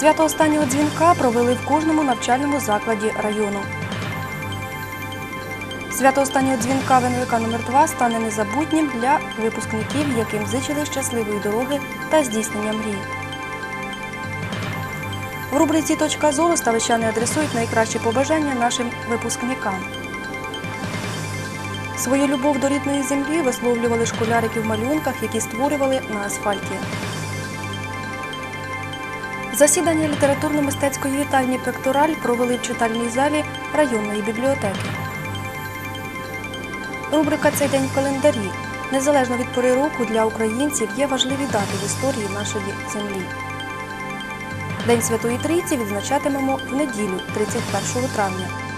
Свято останнього дзвінка провели в кожному навчальному закладі району. Свято останнього дзвінка ВНВК номер 2 стане незабутнім для випускників, яким зичили щасливої дороги та здійснення мрій. В рубриці Точка зору ставичани адресують найкращі побажання нашим випускникам. Свою любов до рідної землі висловлювали школярики в малюнках, які створювали на асфальті. Засідання літературно-мистецької вітальні Пектораль провели в читальній залі районної бібліотеки. Рубрика Цей день в календарі. Незалежно від пори року для українців є важливі дати в історії нашої землі. День Святої Трійці відзначатимемо в неділю, 31 травня.